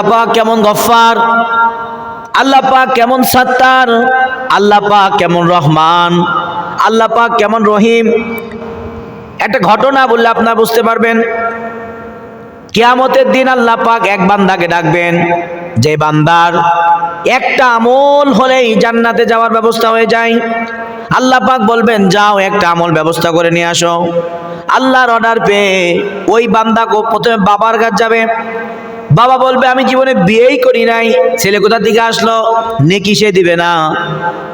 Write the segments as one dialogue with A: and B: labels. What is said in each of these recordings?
A: আল্লাপা কেমন গফার আল্লাহ কেমন সাত্তার আল্লাপা কেমন রহমান আল্লাহ কেমন রহিম একটা ঘটনা বললে আপনারা বুঝতে পারবেন কেয়ামতের দিন আল্লাহ এক বান্দাকে ডাকবেন যে বান্দার একটা আমল হলেই জান্নাতে যাওয়ার ব্যবস্থা হয়ে যায় আল্লাহ বলবেন যাও একটা আমল ব্যবস্থা করে নিয়ে আসো আল্লাহর অর্ডার পেয়ে ওই বান্দা প্রথমে বাবার কাছে যাবে বাবা বলবে আমি জীবনে বিয়েই করি নাই ছেলে কোথা থেকে আসলো নেকি সে দিবে না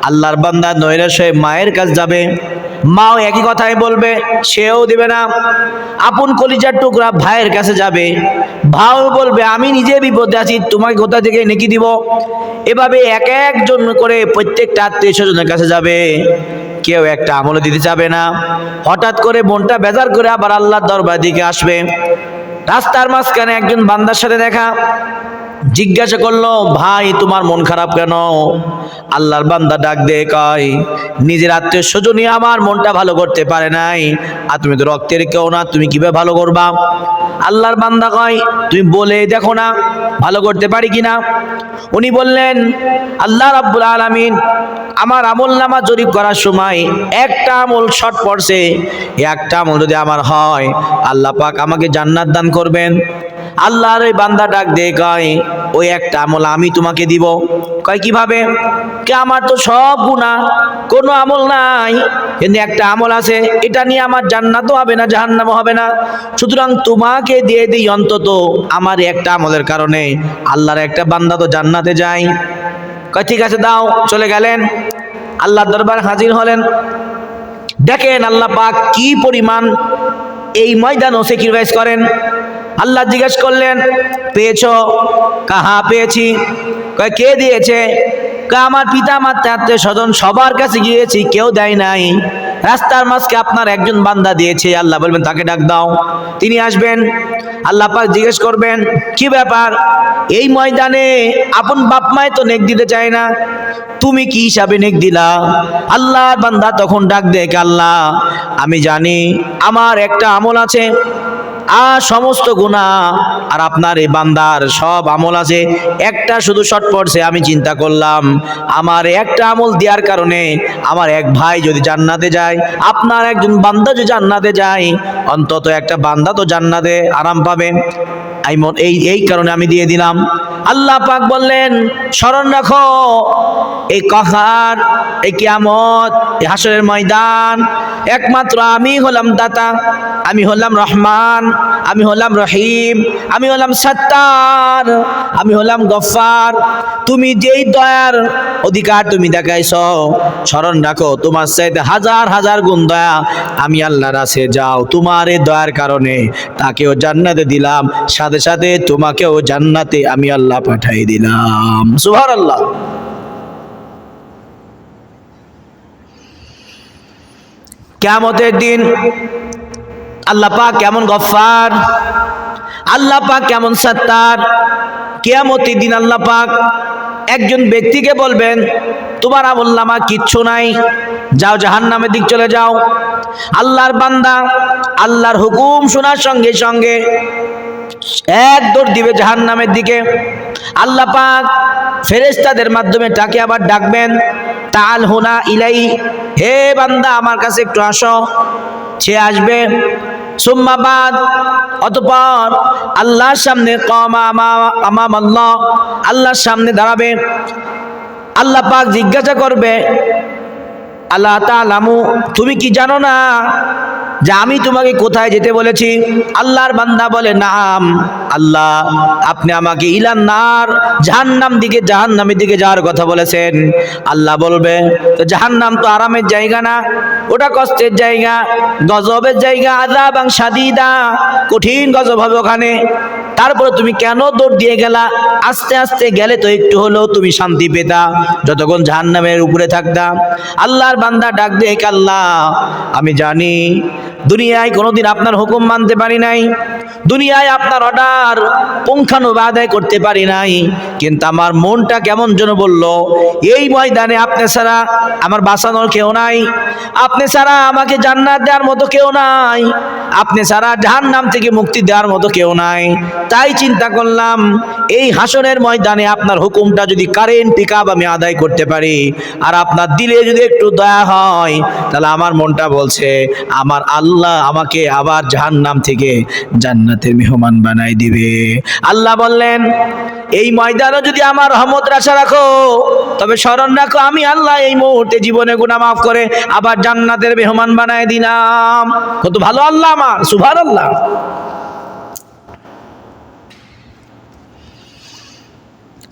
A: আল্লাহর বান্দা নৈরাশ হয়ে মায়ের কাছে যাবে মাও একই কথাই বলবে সেও দেবে না আপন কলিজার টুকরা ভাইয়ের কাছে যাবে ভাও বলবে আমি নিজে বিপদে আছি তোমাকে কোথা থেকে নেকি দিব এভাবে এক একজন করে প্রত্যেকটা আত্মীয় স্বজনের কাছে যাবে কেউ একটা আমলে দিতে চাবে না হঠাৎ করে মনটা বেজার করে আবার আল্লাহর দরবার দিকে আসবে রাস্তার মাঝখানে একজন বান্দার সাথে দেখা জিজ্ঞাসা করলো ভাই তোমার মন খারাপ কেন আল্লাহর বান্দা ডাক দে কয় নিজের আত্মীয় স্বজনই আমার মনটা ভালো করতে পারে নাই আর তুমি তো রক্তের কেউ না তুমি কিভাবে ভালো করবা আল্লাহর বান্দা কয় তুমি বলে দেখো না ভালো করতে পারি কি না উনি বললেন আল্লাহ রাব্বুল আলমিন আমার আমল নামা জরিপ করার সময় একটা আমল শর্ট পড়ছে একটা আমল যদি আমার হয় আল্লাহ পাক আমাকে জান্নাত দান করবেন আল্লাহর ওই বান্দা ডাক দে কয় ওই একটা আমল আমি তোমাকে দিব কয় কিভাবে কে আমার তো সব গুণা কোনো আমল নাই কিন্তু একটা আমল আছে এটা নিয়ে আমার জান্নাতও হবে না জাহান্নামও হবে না সুতরাং তোমাকে দিয়ে দিই অন্তত আমার একটা আমলের কারণে আল্লাহর একটা বান্দা তো জান্নাতে যায় কয় ঠিক আছে দাও চলে গেলেন আল্লাহ দরবার হাজির হলেন দেখেন আল্লাহ পাক কি পরিমাণ এই ময়দান ওসে কিরবাইজ করেন আল্লাহ জিজ্ঞেস করলেন পেয়েছ কাহা পেয়েছি কয় কে দিয়েছে আমার পিতা মাতা আত্মীয় স্বজন সবার কাছে গিয়েছি কেউ দেয় নাই রাস্তার মাঝকে আপনার একজন বান্দা দিয়েছে আল্লাহ বলবেন তাকে ডাক দাও তিনি আসবেন আল্লাহ পাক জিজ্ঞেস করবেন কি ব্যাপার এই ময়দানে আপন বাপ মায়ে তো নেক দিতে চায় না তুমি কি হিসাবে নেক দিলা আল্লাহ বান্দা তখন ডাক দেখ আল্লাহ আমি জানি আমার একটা আমল আছে আর সমস্ত গুণা আর আপনার এই বান্দার সব আমল আছে একটা শুধু শট পড়ছে আমি চিন্তা করলাম আমার একটা আমল দেওয়ার কারণে আমার এক ভাই যদি জান্নাতে যায় আপনার একজন বান্দা যদি জান্নাতে যায় অন্তত একটা বান্দা তো জান্নাতে আরাম পাবে এই এই কারণে আমি দিয়ে দিলাম আল্লাহ পাক বললেন স্মরণ রাখো এই কহার এই কিয়ামত এই হাসরের ময়দান একমাত্র আমি হলাম দাতা আমি হলাম রহমান আমি হলাম রহিম আমি হলাম সত্তার আমি হলাম গফার তুমি যেই দয়ার অধিকার তুমি দেখাইছ স্মরণ রাখো তোমার চাইতে হাজার হাজার গুণ দয়া আমি আল্লাহর আছে যাও তোমার এই দয়ার কারণে তাকেও জান্নাতে দিলাম সাথে সাথে সাথে তোমাকেও জান্নাতে আমি আল্লাহ পাঠাই দিলাম সুভার আল্লাহ কেমতের দিন আল্লাহ পা কেমন গফার আল্লাহ পাক কেমন সত্তার কেয়ামতি দিন আল্লাহ পাক একজন ব্যক্তিকে বলবেন তোমার আমল্লামা কিচ্ছু নাই যাও জাহান নামের দিক চলে যাও আল্লাহর বান্দা আল্লাহর হুকুম শোনার সঙ্গে সঙ্গে এক দৌড় দিবে জাহান নামের দিকে আল্লাহ পাক ফেরেস্তাদের মাধ্যমে তাকে আবার ডাকবেন তাল হোনা ইলাই হে বান্দা আমার কাছে একটু আসো সে আসবে সোম্মাবাদ অতপর আল্লাহর সামনে কমা আমা আল্লাহর সামনে দাঁড়াবে আল্লাহ পাক জিজ্ঞাসা করবে আল্লাহ তালামু তুমি কি জানো না যে আমি তোমাকে কোথায় যেতে বলেছি আল্লাহর বান্দা বলে নাম আল্লাহ আপনি আমাকে ইলান নার জাহান্নাম দিকে জাহান্নামের দিকে যাওয়ার কথা বলেছেন আল্লাহ বলবে তো জাহান্নাম তো আরামের জায়গা না ওটা কষ্টের জায়গা গজবের জায়গা আদা বাং সাদিদা কঠিন গজব হবে ওখানে তারপরে তুমি কেন দৌড় দিয়ে গেলা আস্তে আস্তে গেলে তো একটু হলেও তুমি শান্তি পেতা যতক্ষণ জাহান্নামের উপরে থাকতাম আল্লাহর বান্দা ডাক দিয়ে আল্লাহ আমি জানি দুনিয়ায় কোনোদিন আপনার হুকুম মানতে পারি নাই দুনিয়ায় আপনার অর্ডার পুঙ্খানুবাদায় করতে পারি নাই কিন্তু আমার মনটা কেমন যেন বলল এই ময়দানে আপনি ছাড়া আমার বাঁচানোর কেউ নাই আপনি ছাড়া আমাকে জান্নাত দেওয়ার মতো কেউ নাই আপনি ছাড়া জাহান নাম থেকে মুক্তি দেওয়ার মতো কেউ নাই তাই চিন্তা করলাম এই হাসনের ময়দানে আপনার হুকুমটা যদি কারেন্ট পিক আমি আদায় করতে পারি আর আপনার দিলে যদি একটু দয়া হয় তাহলে আমার মনটা বলছে আমার আল্লাহ আমাকে আবার জাহান্নাম থেকে জান্নাতের মেহমান বানাই দিবে আল্লাহ বললেন এই ময়দানে যদি আমার রহমত আশা রাখো তবে স্মরণ রাখো আমি আল্লাহ এই মুহূর্তে জীবনে গুণা মাফ করে আবার জান্নাতের মেহমান বানাই দিলাম কত ভালো আল্লাহ আমার সুভার আল্লাহ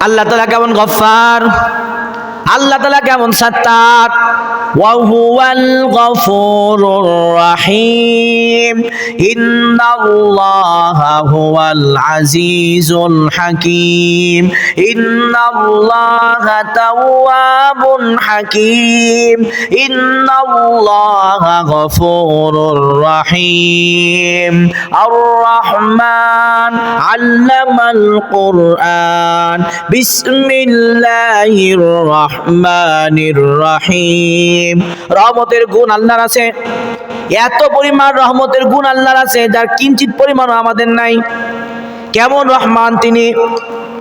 A: আল্লাহ তালা কেমন গফার আল্লাহ তালা কেমন সাত্তার وهو الغفور الرحيم إن الله هو العزيز الحكيم إن الله تواب حكيم إن الله غفور رحيم الرحمن علم القرآن بسم الله الرحمن الرحيم রহমতের গুণ আল্লাহর আছে এত পরিমাণ রহমতের গুণ আল্লাহর আছে যার কিঞ্চিত পরিমাণ আমাদের নাই কেমন রহমান তিনি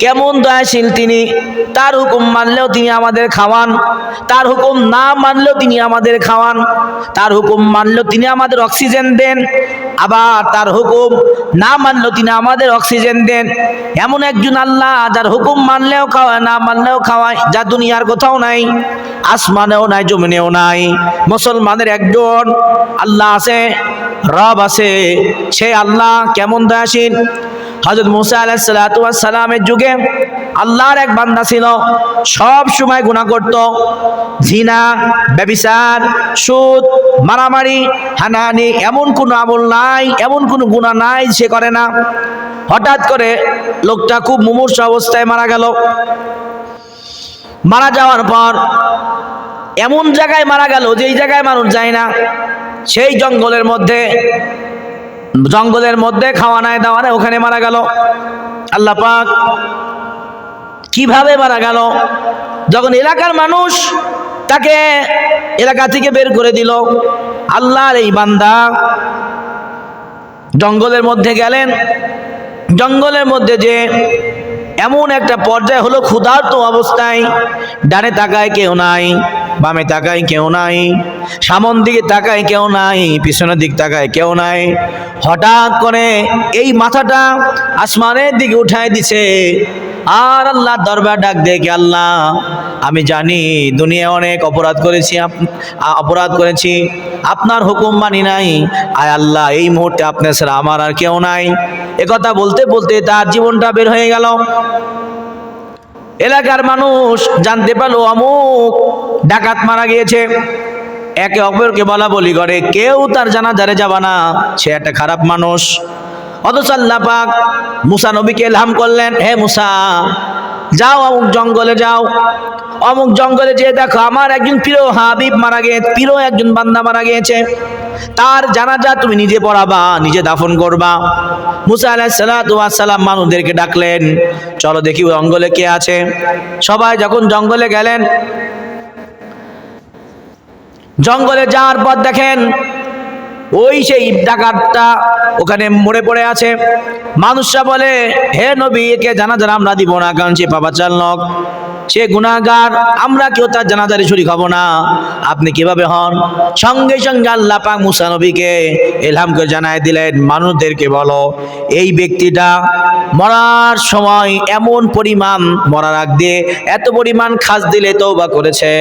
A: কেমন দয়াশীল তিনি তার হুকুম মানলেও তিনি আমাদের খাওয়ান তার হুকুম না মানলেও তিনি আমাদের খাওয়ান তার হুকুম মানলেও তিনি আমাদের অক্সিজেন দেন আবার তার হুকুম না মানলেও তিনি আমাদের অক্সিজেন দেন এমন একজন আল্লাহ যার হুকুম মানলেও খাওয়ায় না মানলেও খাওয়ায় যা দুনিয়ার কোথাও নাই আসমানেও নাই জমিনেও নাই মুসলমানের একজন আল্লাহ আছে রব আছে সে আল্লাহ কেমন দয়াশীল হজরত মুসা আলাহ সালামের যুগে আল্লাহর এক বান্দা ছিল সব সময় গুণা করত জিনা ব্যবিচার সুদ মারামারি হানাহানি এমন কোনো আমল নাই এমন কোনো গুণা নাই সে করে না হঠাৎ করে লোকটা খুব মুমূর্ষ অবস্থায় মারা গেল মারা যাওয়ার পর এমন জায়গায় মারা গেল যেই জায়গায় মানুষ যায় না সেই জঙ্গলের মধ্যে জঙ্গলের মধ্যে খাওয়া নাই দাওয়া নাই ওখানে মারা গেল আল্লাহ পাক কিভাবে মারা গেল যখন এলাকার মানুষ তাকে এলাকা থেকে বের করে দিল আল্লাহর এই বান্দা জঙ্গলের মধ্যে গেলেন জঙ্গলের মধ্যে যে এমন একটা পর্যায় হলো ক্ষুধার্ত অবস্থায় ডানে তাকায় কেউ নাই বামে তাকায় কেউ নাই সামন দিকে তাকায় কেউ নাই পিছনের দিক তাকায় কেউ নাই হঠাৎ করে এই মাথাটা আসমানের দিকে উঠাই দিছে আর আল্লাহ দরবার ডাক দেখে আল্লাহ আমি জানি দুনিয়া অনেক অপরাধ করেছি অপরাধ করেছি আপনার হুকুম মানি নাই আয় আল্লাহ এই মুহূর্তে আপনার ছাড়া আমার আর কেউ নাই একথা বলতে বলতে তার জীবনটা বের হয়ে গেল এলাকার মানুষ জানতে পারলো অমুক ডাকাত মারা গিয়েছে একে অপরকে বলা বলি করে কেউ তার জানা জারে যাবা না সে একটা খারাপ মানুষ অথচ আল্লাহ মুসা নবীকে এলহাম করলেন হে মুসা যাও অমুক জঙ্গলে যাও অমুক জঙ্গলে যেয়ে দেখো আমার একজন প্রিয় হাবিব মারা গেছে প্রিয় একজন বান্দা মারা গিয়েছে তার জানাজা তুমি নিজে পড়াবা নিজে দাফন করবা মুসা আলাহিসাল্লাম মানুষদেরকে ডাকলেন চলো দেখি ওই জঙ্গলে কে আছে সবাই যখন জঙ্গলে গেলেন জঙ্গলে যাওয়ার পর দেখেন ওই সেই ডাকাতটা ওখানে মরে পড়ে আছে মানুষরা বলে হে নবী একে জানাজান আমরা দিব না কারণ সে বাবা চাল নক সে গুণাগার আমরা কেউ তার জানাজারি শরিক হব না আপনি কিভাবে হন সঙ্গে সঙ্গে আল্লাহ পাক মুসানবীকে এলহাম করে জানাই দিলেন মানুষদেরকে বলো এই ব্যক্তিটা মরার সময় এমন পরিমাণ মরার আগ দিয়ে এত পরিমাণ খাস দিলে তৌবা করেছে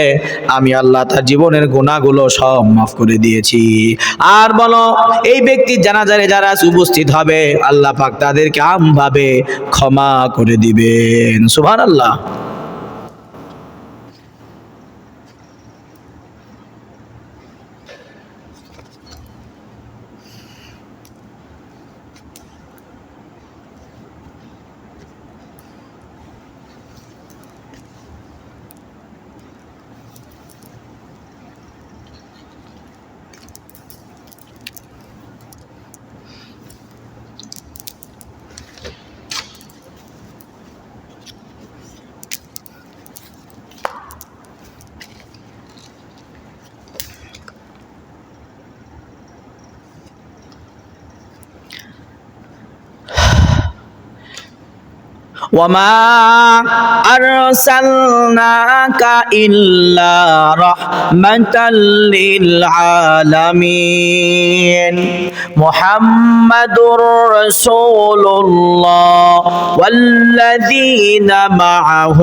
A: আমি আল্লাহ তার জীবনের গুণাগুলো সব মাফ করে দিয়েছি আর বলো এই ব্যক্তির জানাজারে যারা উপস্থিত হবে আল্লাহ পাক তাদেরকে আমভাবে ক্ষমা করে দিবেন সুবহানাল্লাহ
B: وما أرسلناك إلا رحمة للعالمين محمد رسول الله والذين معه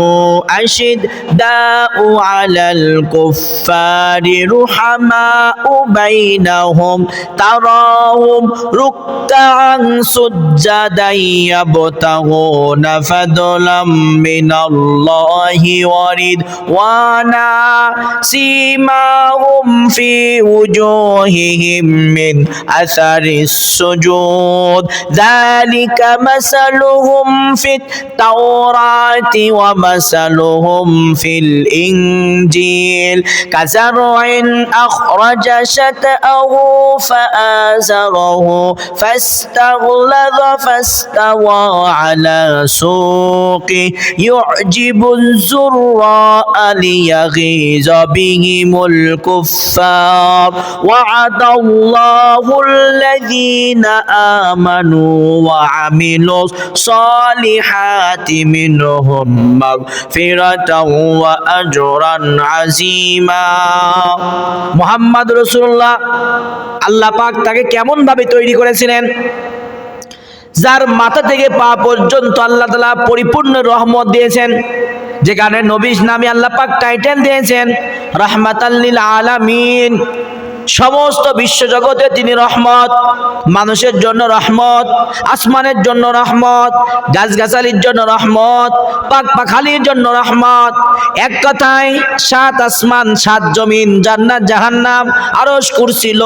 B: أشداء على الكفار رحماء بينهم تراهم ركعا سجدا يبتغون فضلا من الله وانا سيماهم في وجوههم من أثر السجود ذلك مثلهم في التوراة ومثلهم في الإنجيل كزرع أخرج شتأه فآزره فاستغلظ فاستوى على سوء السوق يعجب الزراء ليغيظ بهم الكفار وعد الله الذين آمنوا وعملوا الصالحات منهم مغفرة وأجرا عظيما محمد رسول الله আল্লাহ পাক তাকে কেমন ভাবে তৈরি করেছিলেন যার মাথা থেকে পা পর্যন্ত আল্লাহ তালা পরিপূর্ণ রহমত দিয়েছেন যেখানে নবীশ নামে আল্লাপাক টাইটেল দিয়েছেন রহমাতাল্লিল আলামিন সমস্ত বিশ্বজগতে তিনি রহমত মানুষের জন্য রহমত আসমানের জন্য রহমত গাছগাছালির জন্য রহমত পাক পাখালির জন্য রহমত এক কথায় সাত আসমান সাত জমিন জান্নাত জাহান্নাম আরস কুরছিল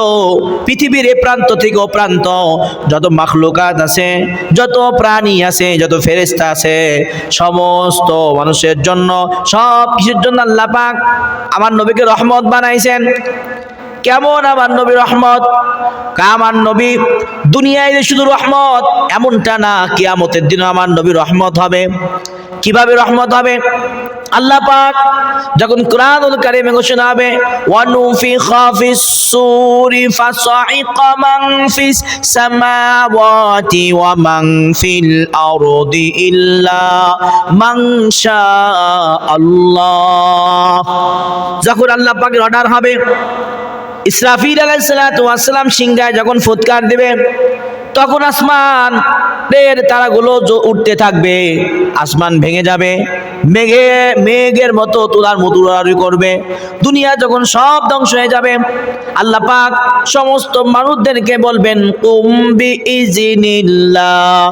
B: পৃথিবীর এ প্রান্ত থেকে ও প্রান্ত যত মাখলুকাত আছে যত প্রাণী আছে যত ফেরেস্তা আছে সমস্ত মানুষের জন্য সব কিছুর জন্য আল্লাহ পাক আমার নবীকে রহমত বানাইছেন কেমন আমার নবী রহমত কামার নবী দুনিয়ায় শুধু রহমত এমনটা না কিয়ামতের দিন আমার নবী রহমত হবে কিভাবে রহমত হবে আল্লাহ পাক যখন কুরআনুল কারীমে ঘোষণা হবে ওয়ানুফিখা ফিস সূরি ফাসাইকা মান ফিস সামাওয়াতি ওয়া মান ফিল আরদি ইল্লা মান আল্লাহ যখন আল্লাহ পাকের অর্ডার হবে ইসরাফির আলাইসালাম সিংহায় যখন ফুৎকার দেবে তখন আসমান রাত্রের তারাগুলো উঠতে থাকবে আসমান ভেঙে যাবে মেঘে মেঘের মতো তোলার মতুরারি করবে দুনিয়া যখন সব ধ্বংস হয়ে যাবে আল্লাহ পাক সমস্ত মানুষদেরকে বলবেন উম্বি ইজিনিল্লাহ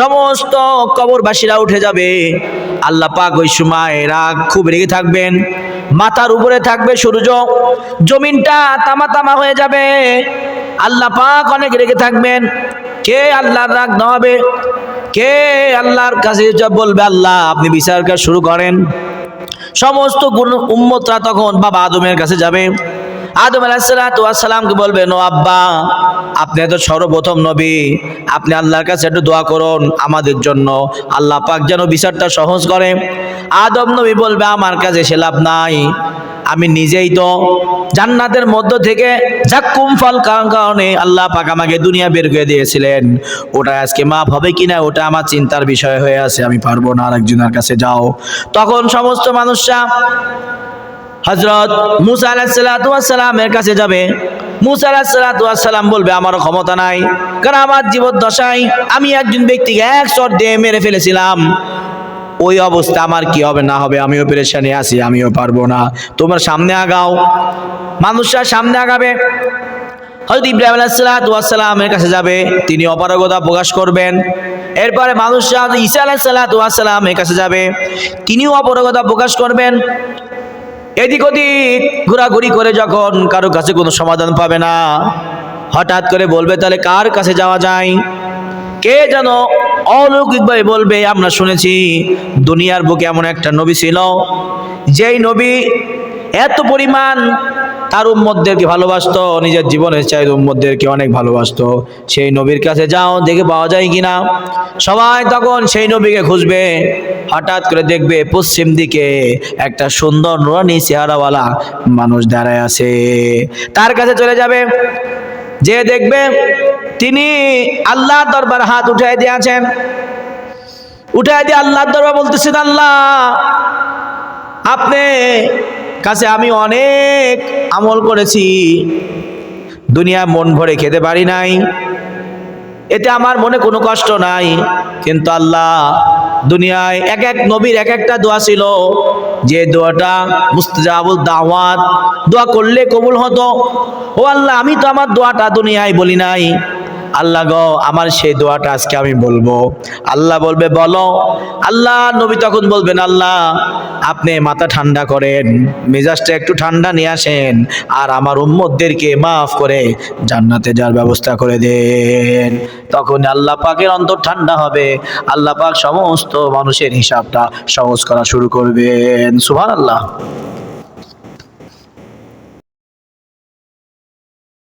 B: সমস্ত কবরবাসীরা উঠে যাবে আল্লাহ পাক ওই সময় রাগ খুব রেগে থাকবেন মাথার উপরে থাকবে সূর্য জমিনটা তামা তামা হয়ে যাবে আল্লাহ পাক অনেক রেগে থাকবেন কে আল্লাহর রাগ হবে কে আল্লাহর কাছে বলবে আল্লাহ আপনি বিচার কাজ শুরু করেন সমস্ত উম্মতরা তখন বাবা আদমের কাছে যাবে আদম আলাহিসামকে বলবেন নো আব্বা আপনি এত সর্বপ্রথম নবী আপনি আল্লাহর কাছে একটু দোয়া করুন আমাদের জন্য আল্লাহ পাক যেন বিচারটা সহজ করে আদম নবী বলবে আমার কাছে সে লাভ নাই আমি নিজেই তো জান্নাতের মধ্য থেকে জাক্কুম ফল কারণে আল্লাহ পাক আমাকে দুনিয়া বের করে দিয়েছিলেন ওটা আজকে মাপ হবে কিনা ওটা আমার চিন্তার বিষয় হয়ে আছে আমি পারবো না আরেকজনের কাছে যাও তখন সমস্ত মানুষরা হজরত মুসা আলাহিসাল্লাতামের কাছে যাবে মুসা আলাহিসাল্লাতাম বলবে আমার ক্ষমতা নাই কারণ আমার জীবদ্দশায় আমি একজন ব্যক্তিকে এক শট দিয়ে মেরে ফেলেছিলাম ওই অবস্থা আমার কি হবে না হবে আমিও পেরেশানি আছি আমিও পারবো না তোমরা সামনে আগাও মানুষরা সামনে আগাবে হয়তো ইব্রাহিম আলাহিসাল্লাহামের কাছে যাবে তিনি অপারগতা প্রকাশ করবেন এরপরে মানুষরা ঈসা আলাহিসাল্লাহামের কাছে যাবে তিনিও অপারগতা প্রকাশ করবেন এদিক ওদিক ঘোরাঘুরি করে যখন কারো কাছে কোনো সমাধান পাবে না হঠাৎ করে বলবে তাহলে কার কাছে যাওয়া যায় কে যেন অলৌকিকভাবে বলবে আমরা শুনেছি দুনিয়ার বুকে এমন একটা নবী ছিল যেই নবী এত পরিমাণ তার উম্মদেরকে ভালোবাসত নিজের জীবনের চাই উম্মদেরকে অনেক ভালোবাসত সেই নবীর কাছে যাও দেখে পাওয়া যায় কিনা সবাই তখন সেই নবীকে খুঁজবে হঠাৎ করে দেখবে পশ্চিম দিকে একটা সুন্দর রনি চেহারাওয়ালা মানুষ দাঁড়ায় আছে তার কাছে চলে যাবে যে দেখবে তিনি আল্লাহ দরবার হাত উঠাই দিয়েছেন উঠাই দিয়ে আল্লাহ দরবার বলতেছেন আল্লাহ আপনি কাছে আমি অনেক আমল করেছি দুনিয়া মন ভরে খেতে পারি নাই এতে আমার মনে কোনো কষ্ট নাই কিন্তু আল্লাহ দুনিয়ায় এক এক নবীর এক একটা দোয়া ছিল যে দোয়াটা মুস্তাবুল দাওয়াত দোয়া করলে কবুল হতো ও আল্লাহ আমি তো আমার দোয়াটা দুনিয়ায় বলি নাই আল্লাহ গ আমার সেই দোয়াটা আজকে আমি বলবো আল্লাহ বলবে বলো আল্লাহ নবী তখন বলবেন আল্লাহ আপনি মাথা ঠান্ডা করেন মেজাজটা একটু ঠান্ডা নিয়ে আসেন আর আমার উম্মদদেরকে মাফ করে জান্নাতে যাওয়ার ব্যবস্থা করে দেন তখন আল্লাহ পাকের অন্তর ঠান্ডা হবে আল্লাহ পাক সমস্ত মানুষের হিসাবটা সহজ করা শুরু করবেন সুভান আল্লাহ